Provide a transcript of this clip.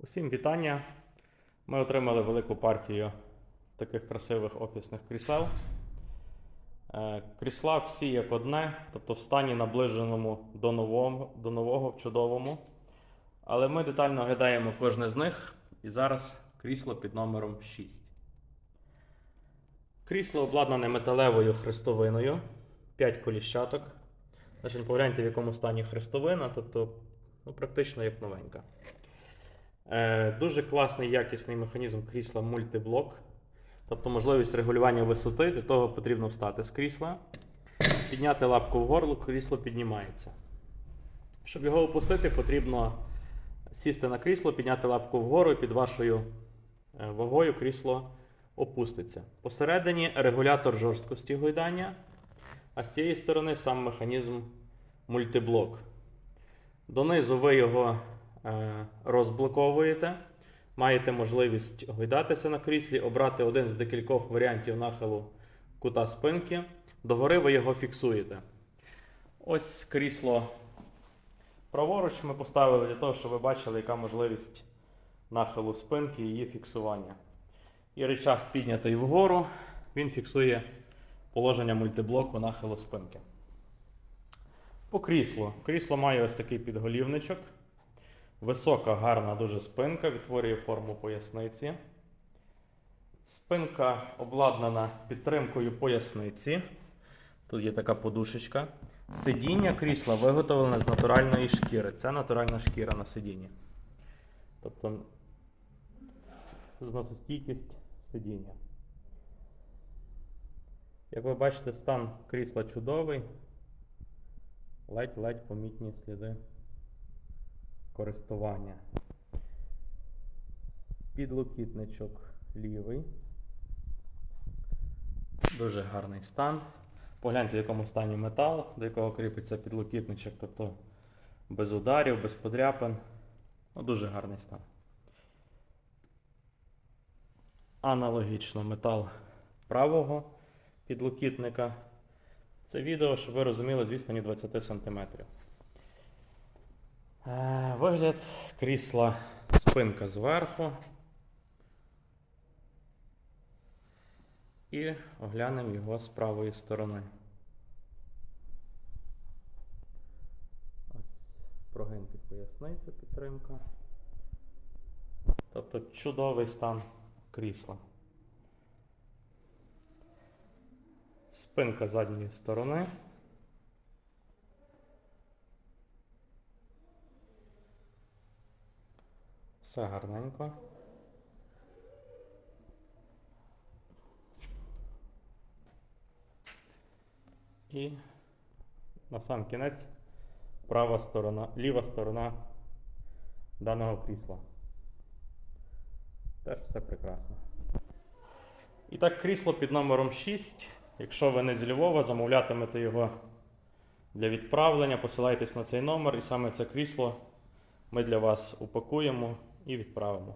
Усім вітання. Ми отримали велику партію таких красивих офісних крісел. Е, Крісла всі як одне, тобто в стані наближеному до нового, до нового в чудовому. Але ми детально оглядаємо кожне з них. І зараз крісло під номером 6. Крісло обладнане металевою хрестовиною, 5 коліщаток. Значить, погляньте, в якому стані хрестовина, тобто ну, практично як новенька. Е, дуже класний якісний механізм крісла мультиблок. Тобто можливість регулювання висоти, для того потрібно встати з крісла, підняти лапку вгору, крісло піднімається. Щоб його опустити, потрібно сісти на крісло, підняти лапку вгору і під вашою е, вагою крісло опуститься. Посередині регулятор жорсткості гойдання, а з цієї сторони сам механізм мультиблок. Донизу ви його розблоковуєте. Маєте можливість гойдатися на кріслі, обрати один з декількох варіантів нахилу кута спинки. Догори ви його фіксуєте. Ось крісло праворуч ми поставили для того, щоб ви бачили, яка можливість нахилу спинки і її фіксування. І речах піднятий вгору, він фіксує положення мультиблоку нахилу спинки. По кріслу. Крісло має ось такий підголівничок. Висока, гарна дуже спинка, відтворює форму поясниці. Спинка обладнана підтримкою поясниці. Тут є така подушечка. Сидіння крісла виготовлене з натуральної шкіри. Це натуральна шкіра на сидінні. Тобто зносостійкість сидіння. Як ви бачите, стан крісла чудовий. Ледь-ледь помітні сліди користування. Підлокітничок лівий. Дуже гарний стан. Погляньте, в якому стані метал, до якого кріпиться підлокітничок, тобто без ударів, без подряпин. Ну, дуже гарний стан. Аналогічно метал правого підлокітника. Це відео, щоб ви розуміли, з відстані 20 см. Е, Вигляд крісла спинка зверху. І оглянемо його з правої сторони. Ось прогин під поясницю підтримка. Тобто чудовий стан крісла. Спинка задньої сторони. Все гарненько. І на сам кінець права сторона, ліва сторона даного крісла. Теж все прекрасно. І так, крісло під номером 6. Якщо ви не з Львова, замовлятимете його для відправлення, посилайтесь на цей номер, і саме це крісло ми для вас упакуємо і відправимо.